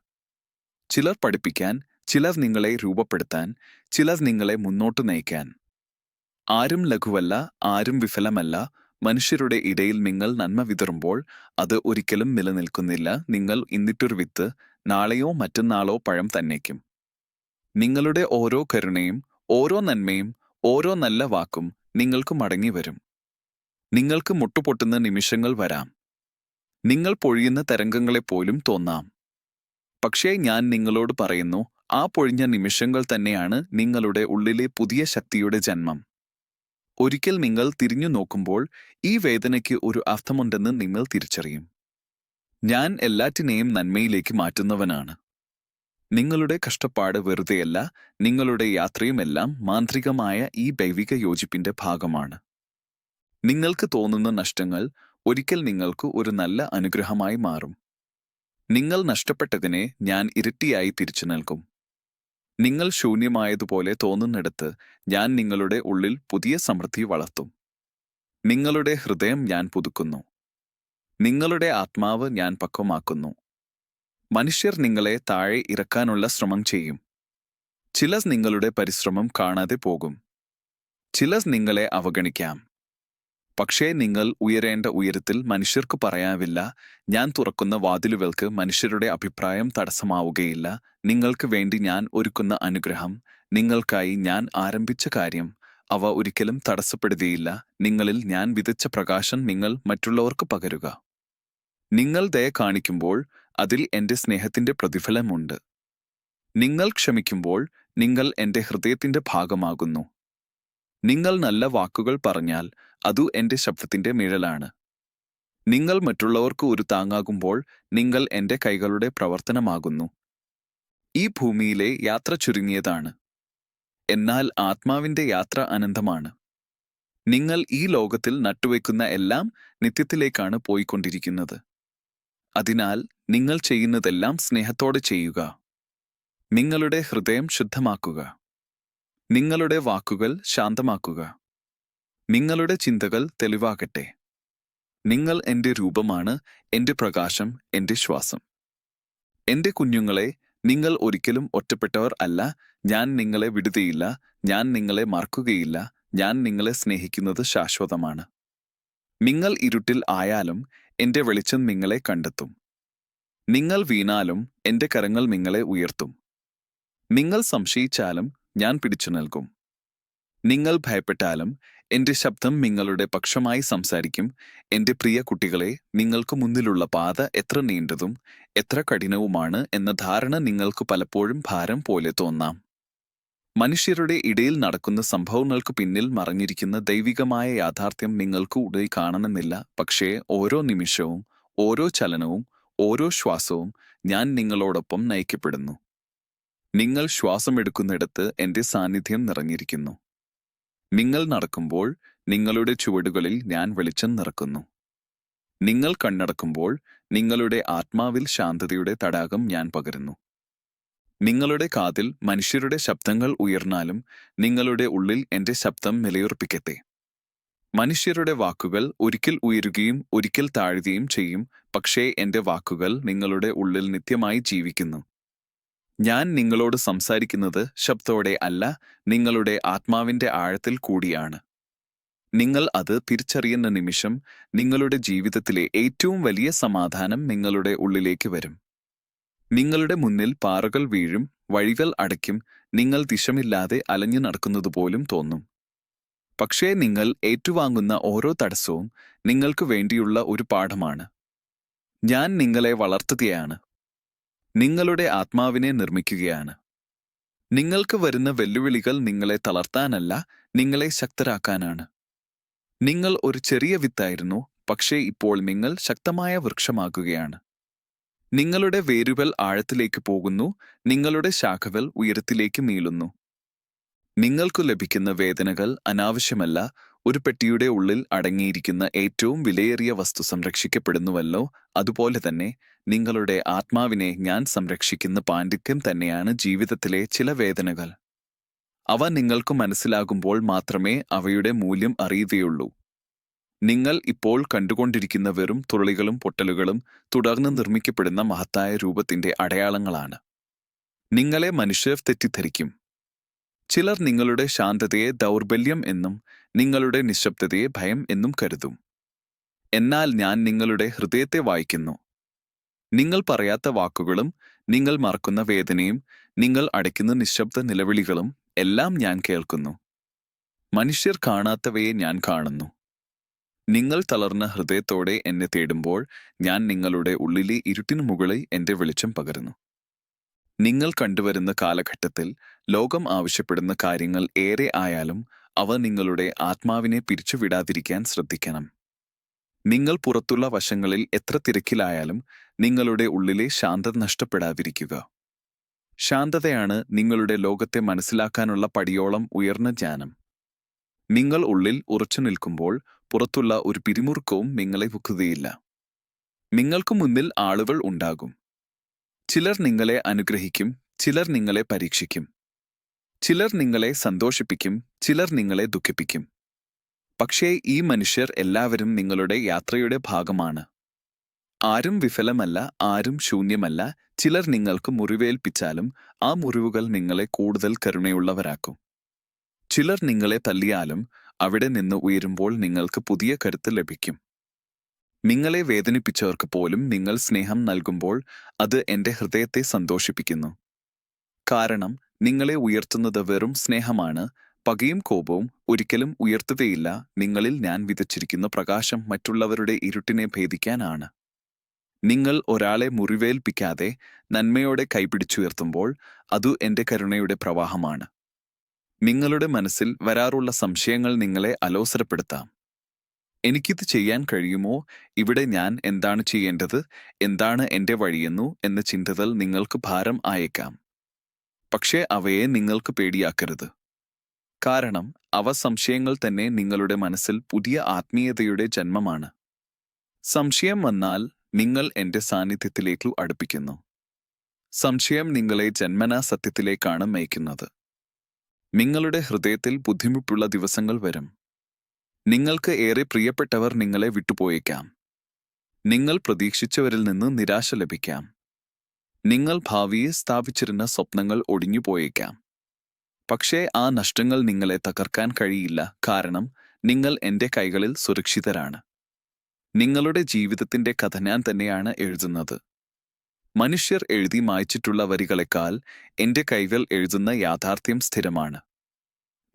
ചിലർ പഠിപ്പിക്കാൻ ചിലർ നിങ്ങളെ രൂപപ്പെടുത്താൻ ചിലർ നിങ്ങളെ മുന്നോട്ട് നയിക്കാൻ. ആരും ലഘുവല്ല ആരും വിഫലമല്ല മനുഷ്യരുടെ ഇടയിൽ നിങ്ങൾ നന്മ വിതറുമ്പോൾ അത് ഒരിക്കലും നിലനിൽക്കുന്നില്ല. നിങ്ങൾ ഇന്നിട്ടൊരു വിത്ത് നാളെയോ മറ്റന്നാളോ പഴം തന്നേക്കും. നിങ്ങളുടെ ഓരോ കരുണയും ഓരോ നന്മയും ഓരോ നല്ല വാക്കും നിങ്ങൾക്ക് മടങ്ങി വരും. നിങ്ങൾക്ക് മുട്ടുപൊട്ടുന്ന നിമിഷങ്ങൾ വരാം. നിങ്ങൾ പൊഴിയുന്ന തരംഗങ്ങളെപ്പോലും തോന്നാം. പക്ഷേ ഞാൻ നിങ്ങളോട് പറയുന്നു ആ പൊഴിഞ്ഞ നിമിഷങ്ങൾ തന്നെയാണ് നിങ്ങളുടെ ഉള്ളിലെ പുതിയ ശക്തിയുടെ ജന്മം. ഒരിക്കൽ നിങ്ങൾ തിരിഞ്ഞു നോക്കുമ്പോൾ ഈ വേദനയ്ക്ക് ഒരു അർത്ഥമുണ്ടെന്ന് നിങ്ങൾ തിരിച്ചറിയും. ഞാൻ എല്ലാറ്റിനെയും നന്മയിലേക്ക് മാറ്റുന്നവനാണ്. നിങ്ങളുടെ കഷ്ടപ്പാട് വെറുതെയല്ല നിങ്ങളുടെ യാത്രയുമെല്ലാം മാന്ത്രികമായ ഈ ദൈവിക യോജിപ്പിന്റെ ഭാഗമാണ്. നിങ്ങൾക്ക് തോന്നുന്ന നഷ്ടങ്ങൾ ഒരിക്കൽ നിങ്ങൾക്ക് ഒരു നല്ല അനുഗ്രഹമായി മാറും. നിങ്ങൾ നഷ്ടപ്പെട്ടതിനെ ഞാൻ ഇരട്ടിയായി തിരിച്ചു നൽകും. നിങ്ങൾ ശൂന്യമായതുപോലെ തോന്നുന്നിടത്ത് ഞാൻ നിങ്ങളുടെ ഉള്ളിൽ പുതിയ സമൃദ്ധി വളർത്തും. നിങ്ങളുടെ ഹൃദയം ഞാൻ പുതുക്കുന്നു. നിങ്ങളുടെ ആത്മാവ് ഞാൻ പക്വമാക്കുന്നു. മനുഷ്യർ നിങ്ങളെ താഴെ ഇറക്കാനുള്ള ശ്രമം ചെയ്യും. ചിലർ നിങ്ങളുടെ പരിശ്രമം കാണാതെ പോകും. ചിലർ നിങ്ങളെ അവഗണിക്കാം. പക്ഷേ നിങ്ങൾ ഉയരേണ്ട ഉയരത്തിൽ മനുഷ്യർക്ക് പറയാവില്ല. ഞാൻ തുറക്കുന്ന വാതിലുകൾക്ക് മനുഷ്യരുടെ അഭിപ്രായം തടസ്സമാവുകയില്ല. നിങ്ങൾക്ക് വേണ്ടി ഞാൻ ഒരുക്കുന്ന അനുഗ്രഹം. നിങ്ങൾക്കായി ഞാൻ ആരംഭിച്ച കാര്യം. അവ ഒരിക്കലും തടസ്സപ്പെടുകയില്ല. നിങ്ങളിൽ ഞാൻ വിതച്ച പ്രകാശം നിങ്ങൾ മറ്റുള്ളവർക്ക് പകരുക. നിങ്ങൾ ദയ കാണിക്കുമ്പോൾ അതിൽ എന്റെ സ്നേഹത്തിന്റെ പ്രതിഫലമുണ്ട്. നിങ്ങൾ ക്ഷമിക്കുമ്പോൾ നിങ്ങൾ എന്റെ ഹൃദയത്തിന്റെ ഭാഗമാകുന്നു. നിങ്ങൾ നല്ല വാക്കുകൾ പറഞ്ഞാൽ അതു എന്റെ ശബ്ദത്തിന്റെ നിഴലാണ്. നിങ്ങൾ മറ്റുള്ളവർക്ക് ഒരു താങ്ങാകുമ്പോൾ നിങ്ങൾ എന്റെ കൈകളുടെ പ്രവർത്തനമാകുന്നു. ഈ ഭൂമിയിലെ യാത്ര ചുരുങ്ങിയതാണ്. എന്നാൽ ആത്മാവിന്റെ യാത്ര അനന്തമാണ്. നിങ്ങൾ ഈ ലോകത്തിൽ നട്ടുവെക്കുന്ന എല്ലാം നിത്യത്തിലേക്കാണ് പോയിക്കൊണ്ടിരിക്കുന്നത്. അതിനാൽ നിങ്ങൾ ചെയ്യുന്നതെല്ലാം സ്നേഹത്തോടെ ചെയ്യുക. നിങ്ങളുടെ ഹൃദയം ശുദ്ധമാക്കുക. നിങ്ങളുടെ വാക്കുകൾ ശാന്തമാക്കുക. നിങ്ങളുടെ ചിന്തകൾ തെളിവാകട്ടെ. നിങ്ങൾ എന്റെ രൂപമാണ് എന്റെ പ്രകാശം എന്റെ ശ്വാസം. എന്റെ കുഞ്ഞുങ്ങളെ നിങ്ങൾ ഒരിക്കലും ഒറ്റപ്പെട്ടവർ അല്ല. ഞാൻ നിങ്ങളെ വിടുകയില്ല ഞാൻ നിങ്ങളെ മറക്കുകയില്ല ഞാൻ നിങ്ങളെ സ്നേഹിക്കുന്നത് ശാശ്വതമാണ്. നിങ്ങൾ ഇരുട്ടിൽ ആയാലും എന്റെ വെളിച്ചം നിങ്ങളെ കണ്ടെത്തും. നിങ്ങൾ വീണാലും എന്റെ കരങ്ങൾ നിങ്ങളെ ഉയർത്തും. നിങ്ങൾ സംശയിച്ചാലും ഞാൻ പിടിച്ചു നൽകും. നിങ്ങൾ ഭയപ്പെട്ടാലും എന്റെ ശബ്ദം നിങ്ങളുടെ പക്ഷമായി സംസാരിക്കും. എന്റെ പ്രിയ കുട്ടികളെ നിങ്ങൾക്ക് മുന്നിലുള്ള പാത എത്ര നീണ്ടതും എത്ര കഠിനവുമാണ് എന്ന ധാരണ നിങ്ങൾക്ക് പലപ്പോഴും ഭാരം പോലെ തോന്നാം. മനുഷ്യരുടെ ഇടയിൽ നടക്കുന്ന സംഭവങ്ങൾക്ക് പിന്നിൽ മറഞ്ഞിരിക്കുന്ന ദൈവികമായ യാഥാർത്ഥ്യം നിങ്ങൾക്ക് ഉടനെ കാണണമെന്നില്ല. പക്ഷേ ഓരോ നിമിഷവും ഓരോ ചലനവും ഓരോ ശ്വാസവും ഞാൻ നിങ്ങളോടൊപ്പം നയിക്കപ്പെടുന്നു. നിങ്ങൾ ശ്വാസമെടുക്കുന്നിടത്ത് എന്റെ സാന്നിധ്യം നിറഞ്ഞിരിക്കുന്നു. നിങ്ങൾ നടക്കുമ്പോൾ നിങ്ങളുടെ ചുവടുകളിൽ ഞാൻ വെളിച്ചം നിറക്കുന്നു. നിങ്ങൾ കണ്ണടക്കുമ്പോൾ നിങ്ങളുടെ ആത്മാവിൽ ശാന്തതയുടെ തടാകം ഞാൻ പകരുന്നു. നിങ്ങളുടെ കാതിൽ മനുഷ്യരുടെ ശബ്ദങ്ങൾ ഉയർന്നാലും നിങ്ങളുടെ ഉള്ളിൽ എന്റെ ശബ്ദം നിലയുറപ്പിക്കട്ടെ. മനുഷ്യരുടെ വാക്കുകൾ ഒരിക്കൽ ഉയരുകയും ഒരിക്കൽ താഴുകയും ചെയ്യും പക്ഷേ എന്റെ വാക്കുകൾ നിങ്ങളുടെ ഉള്ളിൽ നിത്യമായി ജീവിക്കുന്നു. ഞാൻ നിങ്ങളോട് സംസാരിക്കുന്നത് ശബ്ദത്തോടെ അല്ല നിങ്ങളുടെ ആത്മാവിന്റെ ആഴത്തിൽ കൂടിയാണ്. നിങ്ങൾ അത് തിരിച്ചറിയുന്ന നിമിഷം നിങ്ങളുടെ ജീവിതത്തിലെ ഏറ്റവും വലിയ സമാധാനം നിങ്ങളുടെ ഉള്ളിലേക്ക് വരും. നിങ്ങളുടെ മുന്നിൽ പാറകൾ വീഴും വഴികൾ അടയ്ക്കും നിങ്ങൾ ദിശമില്ലാതെ അലഞ്ഞു നടക്കുന്നതുപോലും തോന്നും. പക്ഷേ നിങ്ങൾ ഏറ്റുവാങ്ങുന്ന ഓരോ തടസ്സവും നിങ്ങൾക്ക് വേണ്ടിയുള്ള ഒരു പാഠമാണ്. ഞാൻ നിങ്ങളെ വളർത്തുകയാണ്. നിങ്ങളുടെ ആത്മാവിനെ നിർമ്മിക്കുകയാണ്. നിങ്ങൾക്ക് വരുന്ന വെല്ലുവിളികൾ നിങ്ങളെ തളർത്താനല്ല നിങ്ങളെ ശക്തരാക്കാനാണ്. നിങ്ങൾ ഒരു ചെറിയ വിത്തായിരുന്നു പക്ഷേ ഇപ്പോൾ നിങ്ങൾ ശക്തമായ വൃക്ഷമാകുകയാണ്. നിങ്ങളുടെ വേരുകൾ ആഴത്തിലേക്ക് പോകുന്നു നിങ്ങളുടെ ശാഖകൾ ഉയരത്തിലേക്ക് നീളുന്നു. നിങ്ങൾക്കു ലഭിക്കുന്ന വേദനകൾ അനാവശ്യമല്ല ഒരു പെട്ടിയുടെ ഉള്ളിൽ അടങ്ങിയിരിക്കുന്ന ഏറ്റവും വിലയേറിയ വസ്തു സംരക്ഷിക്കപ്പെടുന്നുവല്ലോ. അതുപോലെ തന്നെ നിങ്ങളുടെ ആത്മാവിനെ ഞാൻ സംരക്ഷിക്കുന്ന പാണ്ഡിത്യം തന്നെയാണ് ജീവിതത്തിലെ ചില വേദനകൾ. അവ നിങ്ങൾക്ക് മനസ്സിലാകുമ്പോൾ മാത്രമേ അവയുടെ മൂല്യം അറിയുകയുള്ളൂ. നിങ്ങൾ ഇപ്പോൾ കണ്ടുകൊണ്ടിരിക്കുന്ന വെറും തുള്ളികളും പൊട്ടലുകളും തുടർന്ന് നിർമ്മിക്കപ്പെടുന്ന മഹത്തായ രൂപത്തിന്റെ അടയാളങ്ങളാണ്. നിങ്ങളെ മനുഷ്യർ തെറ്റിദ്ധരിക്കും. ചിലർ നിങ്ങളുടെ ശാന്തതയെ ദൗർബല്യം എന്നും നിങ്ങളുടെ നിശബ്ദതയെ ഭയം എന്നും കരുതും. എന്നാൽ ഞാൻ നിങ്ങളുടെ ഹൃദയത്തെ വായിക്കുന്നു. നിങ്ങൾ പറയാത്ത വാക്കുകളും നിങ്ങൾ മറക്കുന്ന വേദനയും നിങ്ങൾ അടയ്ക്കുന്ന നിശബ്ദ നിലവിളികളും എല്ലാം ഞാൻ കേൾക്കുന്നു. മനുഷ്യർ കാണാത്തവയെ ഞാൻ കാണുന്നു. നിങ്ങൾ തളർന്ന ഹൃദയത്തോടെ എന്നെ തേടുമ്പോൾ ഞാൻ നിങ്ങളുടെ ഉള്ളിലെ ഇരുട്ടിനു മുകളിൽ എന്റെ വെളിച്ചം പകരുന്നു. നിങ്ങൾ കണ്ടുവരുന്ന കാലഘട്ടത്തിൽ ലോകം ആവശ്യപ്പെടുന്ന കാര്യങ്ങൾ ഏറെ ആയാലും അവ നിങ്ങളുടെ ആത്മാവിനെ പിരിച്ചുവിടാതിരിക്കാൻ ശ്രദ്ധിക്കണം. നിങ്ങൾ പുറത്തുള്ള വശങ്ങളിൽ എത്ര തിരക്കിലായാലും നിങ്ങളുടെ ഉള്ളിലെ ശാന്തത നഷ്ടപ്പെടാതിരിക്കുക. ശാന്തതയാണ് നിങ്ങളുടെ ലോകത്തെ മനസ്സിലാക്കാനുള്ള പടിയോളം ഉയർന്ന ജ്ഞാനം. നിങ്ങൾ ഉള്ളിൽ ഉറച്ചു നിൽക്കുമ്പോൾ പുറത്തുള്ള ഒരു പിരിമുറുക്കവും നിങ്ങളെ വെക്കുകയില്ല നിങ്ങൾക്ക് മുന്നിൽ ആളുകൾ ഉണ്ടാകും. ചിലർ നിങ്ങളെ അനുഗ്രഹിക്കും ചിലർ നിങ്ങളെ പരീക്ഷിക്കും. ചിലർ നിങ്ങളെ സന്തോഷിപ്പിക്കും ചിലർ നിങ്ങളെ ദുഃഖിപ്പിക്കും. പക്ഷേ ഈ മനുഷ്യർ എല്ലാവരും നിങ്ങളുടെ യാത്രയുടെ ഭാഗമാണ്. ആരും വിഫലമല്ല ആരും ശൂന്യമല്ല ചിലർ നിങ്ങൾക്ക് മുറിവേൽപ്പിച്ചാലും ആ മുറിവുകൾ നിങ്ങളെ കൂടുതൽ കരുണയുള്ളവരാക്കും. ചിലർ നിങ്ങളെ തല്ലിയാലും അവിടെ നിന്ന് ഉയരുമ്പോൾ നിങ്ങൾക്ക് പുതിയ കരുത്ത് ലഭിക്കും. നിങ്ങളെ വേദനിപ്പിച്ചവർക്ക് പോലും നിങ്ങൾ സ്നേഹം നൽകുമ്പോൾ അത് എന്റെ ഹൃദയത്തെ സന്തോഷിപ്പിക്കുന്നു. കാരണം നിങ്ങളെ ഉയർത്തുന്നത് വെറും സ്നേഹമാണ് പകയും കോപവും ഒരിക്കലും ഉയർത്തുകയില്ല നിങ്ങളിൽ ഞാൻ വിതച്ചിരിക്കുന്ന പ്രകാശം മറ്റുള്ളവരുടെ ഇരുട്ടിനെ ഭേദിക്കാനാണ്. നിങ്ങൾ ഒരാളെ മുറിവേൽപ്പിക്കാതെ നന്മയോടെ കൈപിടിച്ചുയർത്തുമ്പോൾ അതു എന്റെ കരുണയുടെ പ്രവാഹമാണ്. നിങ്ങളുടെ മനസ്സിൽ വരാറുള്ള സംശയങ്ങൾ നിങ്ങളെ അലോസരപ്പെടുത്താം. എനിക്കിത് ചെയ്യാൻ കഴിയുമോ? ഇവിടെ ഞാൻ എന്താണ് ചെയ്യേണ്ടത്? എന്താണ് എന്റെ വഴിയെന്നു എന്ന ചിന്തകൾ നിങ്ങൾക്ക് ഭാരം ആയേക്കാം. പക്ഷേ അവയെ നിങ്ങൾക്ക് പേടിയാക്കരുത്. കാരണം അവ സംശയങ്ങൾ തന്നെ നിങ്ങളുടെ മനസ്സിൽ പുതിയ ആത്മീയതയുടെ ജന്മമാണ്. സംശയം വന്നാൽ നിങ്ങൾ എന്റെ സാന്നിധ്യത്തിലേക്കു അടുപ്പിക്കുന്നു. സംശയം നിങ്ങളെ ജന്മനാ സത്യത്തിലേക്കാണ് നയിക്കുന്നത് നിങ്ങളുടെ ഹൃദയത്തിൽ ബുദ്ധിമുട്ടുള്ള ദിവസങ്ങൾ വരും. നിങ്ങൾക്ക് ഏറെ പ്രിയപ്പെട്ടവർ നിങ്ങളെ വിട്ടുപോയേക്കാം. നിങ്ങൾ പ്രതീക്ഷിച്ചവരിൽ നിന്ന് നിരാശ ലഭിക്കാം. നിങ്ങൾ ഭാവിയെ സ്ഥാപിച്ചിരുന്ന സ്വപ്നങ്ങൾ ഒടിഞ്ഞുപോയേക്കാം. പക്ഷേ ആ നഷ്ടങ്ങൾ നിങ്ങളെ തകർക്കാൻ കഴിയില്ല കാരണം നിങ്ങൾ എന്റെ കൈകളിൽ സുരക്ഷിതരാണ്. നിങ്ങളുടെ ജീവിതത്തിന്റെ കഥ ഞാൻ തന്നെയാണ് എഴുതുന്നത്. മനുഷ്യർ എഴുതി മായ്ച്ചിട്ടുള്ള വരികളെക്കാൾ എന്റെ കൈകൾ എഴുതുന്ന യാഥാർത്ഥ്യം സ്ഥിരമാണ്.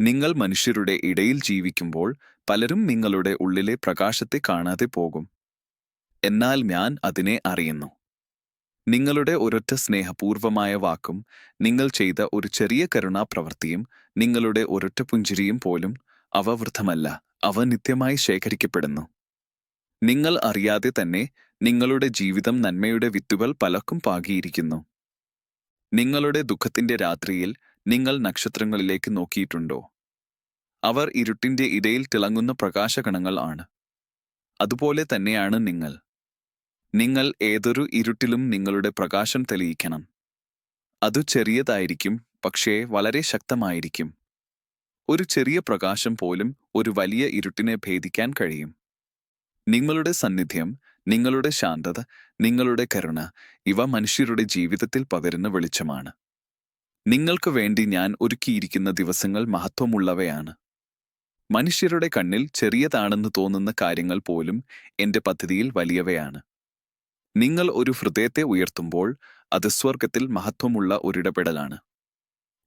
നിങ്ങൾ മനുഷ്യരുടെ ഇടയിൽ ജീവിക്കുമ്പോൾ പലരും നിങ്ങളുടെ ഉള്ളിലെ പ്രകാശത്തെ കാണാതെ പോകും. എന്നാൽ ഞാൻ അതിനെ അറിയുന്നു. നിങ്ങളുടെ ഒരൊറ്റ സ്നേഹപൂർവമായ വാക്കും നിങ്ങൾ ചെയ്ത ഒരു ചെറിയ കരുണാപ്രവൃത്തിയും നിങ്ങളുടെ ഒരൊറ്റ പുഞ്ചിരിയും പോലും അവ വൃദ്ധമല്ല അവ നിത്യമായി ശേഖരിക്കപ്പെടുന്നു. നിങ്ങൾ അറിയാതെ തന്നെ നിങ്ങളുടെ ജീവിതം നന്മയുടെ വിത്തുകൾ പലക്കും പാകിയിരിക്കുന്നു. നിങ്ങളുടെ ദുഃഖത്തിന്റെ രാത്രിയിൽ നിങ്ങൾ നക്ഷത്രങ്ങളിലേക്ക് നോക്കിയിട്ടുണ്ടോ? അവർ ഇരുട്ടിന്റെ ഇടയിൽ തിളങ്ങുന്ന പ്രകാശകണങ്ങൾ ആണ്. അതുപോലെ തന്നെയാണ് നിങ്ങൾ. നിങ്ങൾ ഏതൊരു ഇരുട്ടിലും നിങ്ങളുടെ പ്രകാശം തെളിയിക്കണം. അതു ചെറിയതായിരിക്കും പക്ഷേ വളരെ ശക്തമായിരിക്കും. ഒരു ചെറിയ പ്രകാശം പോലും ഒരു വലിയ ഇരുട്ടിനെ ഭേദിക്കാൻ കഴിയും. നിങ്ങളുടെ സന്നിധ്യം നിങ്ങളുടെ ശാന്തത നിങ്ങളുടെ കരുണ ഇവ മനുഷ്യരുടെ ജീവിതത്തിൽ പകരുന്ന വെളിച്ചമാണ്. നിങ്ങൾക്ക് വേണ്ടി ഞാൻ ഒരുക്കിയിരിക്കുന്ന ദിവസങ്ങൾ മഹത്വമുള്ളവയാണ്. മനുഷ്യരുടെ കണ്ണിൽ ചെറിയതാണെന്ന് തോന്നുന്ന കാര്യങ്ങൾ പോലും എന്റെ പദ്ധതിയിൽ വലിയവയാണ്. നിങ്ങൾ ഒരു ഹൃദയത്തെ ഉയർത്തുമ്പോൾ അത് സ്വർഗത്തിൽ മഹത്വമുള്ള ഒരിടപെടലാണ്.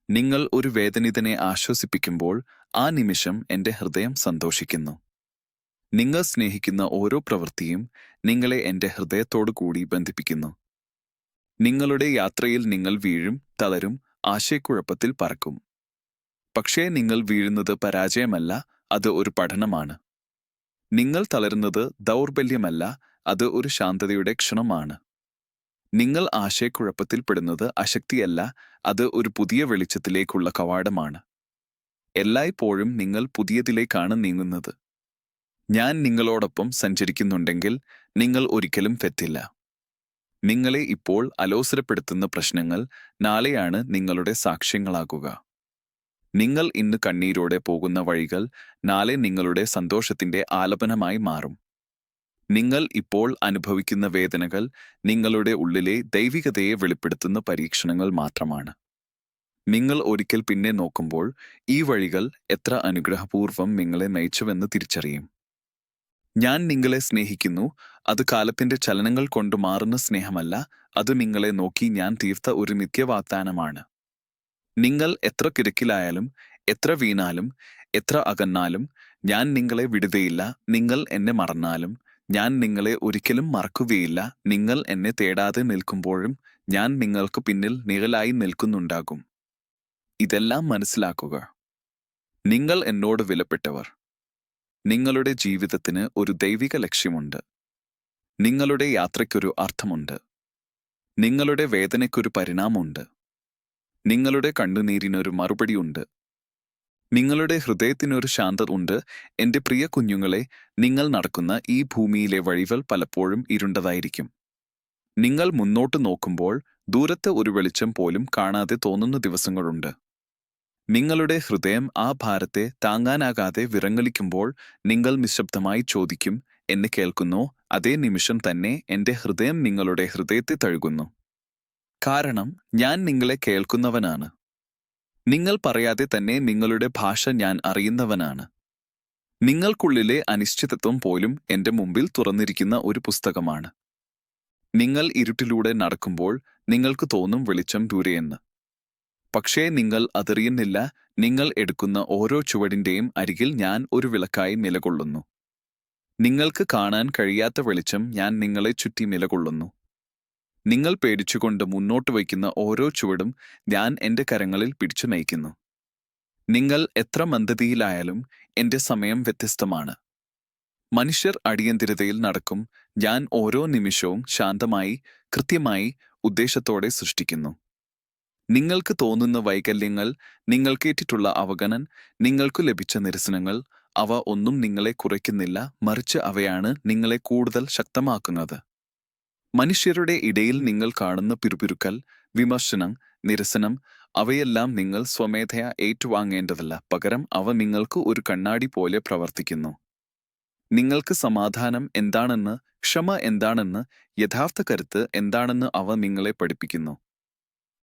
നിങ്ങൾ ഒരു വേദനിതനെ ആശ്വസിപ്പിക്കുമ്പോൾ ആ നിമിഷം എന്റെ ഹൃദയം സന്തോഷിക്കുന്നു. നിങ്ങൾ സ്നേഹിക്കുന്ന ഓരോ പ്രവൃത്തിയും നിങ്ങളെ എന്റെ ഹൃദയത്തോടു കൂടി ബന്ധിപ്പിക്കുന്നു. നിങ്ങളുടെ യാത്രയിൽ നിങ്ങൾ വീഴും തളരും ആശയക്കുഴപ്പത്തിൽ പറക്കും. പക്ഷേ നിങ്ങൾ വീഴുന്നത് പരാജയമല്ല അത് ഒരു പഠനമാണ്. നിങ്ങൾ തളരുന്നത് ദൗർബല്യമല്ല അത് ഒരു ശാന്തതയുടെ ക്ഷണമാണ്. നിങ്ങൾ ആശയക്കുഴപ്പത്തിൽപ്പെടുന്നത് അശക്തിയല്ല അത് ഒരു പുതിയ വെളിച്ചത്തിലേക്കുള്ള കവാടമാണ്. എല്ലായ്പ്പോഴും നിങ്ങൾ പുതിയതിലേക്കാണ് നീങ്ങുന്നത്. ഞാൻ നിങ്ങളോടൊപ്പം സഞ്ചരിക്കുന്നുണ്ടെങ്കിൽ നിങ്ങൾ ഒരിക്കലും തെറ്റില്ല. നിങ്ങളെ ഇപ്പോൾ അലോസരപ്പെടുത്തുന്ന പ്രശ്നങ്ങൾ നാളെയാണ് നിങ്ങളുടെ സാക്ഷ്യങ്ങളാകുക. നിങ്ങൾ ഇന്ന് കണ്ണീരോടെ പോകുന്ന വഴികൾ നാളെ നിങ്ങളുടെ സന്തോഷത്തിന്റെ ആലപനമായി മാറും. നിങ്ങൾ ഇപ്പോൾ അനുഭവിക്കുന്ന വേദനകൾ നിങ്ങളുടെ ഉള്ളിലെ ദൈവികതയെ വെളിപ്പെടുത്തുന്ന പരീക്ഷണങ്ങൾ മാത്രമാണ്. നിങ്ങൾ ഒരിക്കൽ പിന്നെ നോക്കുമ്പോൾ ഈ വഴികൾ എത്ര അനുഗ്രഹപൂർവം നിങ്ങളെ നയിച്ചുവെന്ന് തിരിച്ചറിയും. ഞാൻ നിങ്ങളെ സ്നേഹിക്കുന്നു. അത് കാലത്തിന്റെ ചലനങ്ങൾ കൊണ്ട് മാറുന്ന സ്നേഹമല്ല. അത് നിങ്ങളെ നോക്കി ഞാൻ തീർത്ത ഒരു നിത്യവാഗ്ദാനമാണ് നിങ്ങൾ എത്ര കിടക്കിലായാലും എത്ര വീണാലും എത്ര അകന്നാലും ഞാൻ നിങ്ങളെ വിടുകയില്ല. നിങ്ങൾ എന്നെ മറന്നാലും ഞാൻ നിങ്ങളെ ഒരിക്കലും മറക്കുകയില്ല. നിങ്ങൾ എന്നെ തേടാതെ നിൽക്കുമ്പോഴും ഞാൻ നിങ്ങൾക്ക് പിന്നിൽ നിഴലായി നിൽക്കുന്നുണ്ടാകും. ഇതെല്ലാം മനസ്സിലാക്കുക. നിങ്ങൾ എന്നോട് വിലപ്പെട്ടവർ. നിങ്ങളുടെ ജീവിതത്തിന് ഒരു ദൈവിക ലക്ഷ്യമുണ്ട്. നിങ്ങളുടെ യാത്രയ്ക്കൊരു അർത്ഥമുണ്ട്. നിങ്ങളുടെ വേദനയ്ക്കൊരു പരിണാമമുണ്ട്. നിങ്ങളുടെ കണ്ണുനീരിനൊരു മറുപടിയുണ്ട്. നിങ്ങളുടെ ഹൃദയത്തിനൊരു ശാന്തത ഉണ്ട്. എന്റെ പ്രിയ കുഞ്ഞുങ്ങളെ നിങ്ങൾ നടക്കുന്ന ഈ ഭൂമിയിലെ വഴികൾ പലപ്പോഴും ഇരുണ്ടതായിരിക്കും. നിങ്ങൾ മുന്നോട്ട് നോക്കുമ്പോൾ ദൂരത്തെ ഒരു വെളിച്ചം പോലും കാണാതെ തോന്നുന്ന ദിവസങ്ങളുണ്ട്. നിങ്ങളുടെ ഹൃദയം ആ ഭാരത്തെ താങ്ങാനാകാതെ വിറങ്ങലിക്കുമ്പോൾ നിങ്ങൾ നിശബ്ദമായി ചോദിക്കും എന്ന് കേൾക്കുന്നു? അതേ നിമിഷം തന്നെ എന്റെ ഹൃദയം നിങ്ങളുടെ ഹൃദയത്തെ തഴുകുന്നു. കാരണം ഞാൻ നിങ്ങളെ കേൾക്കുന്നവനാണ്. നിങ്ങൾ പറയാതെ തന്നെ നിങ്ങളുടെ ഭാഷ ഞാൻ അറിയുന്നവനാണ്. നിങ്ങൾക്കുള്ളിലെ അനിശ്ചിതത്വം പോലും എന്റെ മുമ്പിൽ തുറന്നിരിക്കുന്ന ഒരു പുസ്തകമാണ്. നിങ്ങൾ ഇരുട്ടിലൂടെ നടക്കുമ്പോൾ നിങ്ങൾക്ക് തോന്നും വെളിച്ചം ദൂരെയെന്ന്. പക്ഷേ നിങ്ങൾ അതറിയുന്നില്ല നിങ്ങൾ എടുക്കുന്ന ഓരോ ചുവടിന്റെയും അരികിൽ ഞാൻ ഒരു വിളക്കായി നിലകൊള്ളുന്നു. നിങ്ങൾക്ക് കാണാൻ കഴിയാത്ത വെളിച്ചം ഞാൻ നിങ്ങളെ ചുറ്റി നിലകൊള്ളുന്നു. നിങ്ങൾ പേടിച്ചുകൊണ്ട് മുന്നോട്ട് വയ്ക്കുന്ന ഓരോ ചുവടും ഞാൻ എന്റെ കരങ്ങളിൽ പിടിച്ചു നയിക്കുന്നു. നിങ്ങൾ എത്ര മന്ദതിയിലായാലും എന്റെ സമയം വ്യത്യസ്തമാണ്. മനുഷ്യർ അടിയന്തിരതയിൽ നടക്കും ഞാൻ ഓരോ നിമിഷവും ശാന്തമായി കൃത്യമായി ഉദ്ദേശത്തോടെ സൃഷ്ടിക്കുന്നു. നിങ്ങൾക്ക് തോന്നുന്ന വൈകല്യങ്ങൾ നിങ്ങൾ കേട്ടിട്ടുള്ള അവഗണൻ നിങ്ങൾക്ക് ലഭിച്ച നിരസനങ്ങൾ അവ ഒന്നും നിങ്ങളെ കുറയ്ക്കുന്നില്ല മറിച്ച് അവയാണ് നിങ്ങളെ കൂടുതൽ ശക്തമാക്കുന്നത്. മനുഷ്യരുടെ ഇടയിൽ നിങ്ങൾ കാണുന്ന പിറുപിറുക്കൽ വിമർശനം നിരസനം അവയെല്ലാം നിങ്ങൾ സ്വമേധയാ ഏറ്റുവാങ്ങേണ്ടതല്ല പകരം അവ നിങ്ങൾക്ക് ഒരു കണ്ണാടി പോലെ പ്രവർത്തിക്കുന്നു. നിങ്ങൾക്ക് സമാധാനം എന്താണെന്ന് ക്ഷമ എന്താണെന്ന് യഥാർത്ഥ കരുത്ത് എന്താണെന്ന് അവ നിങ്ങളെ പഠിപ്പിക്കുന്നു.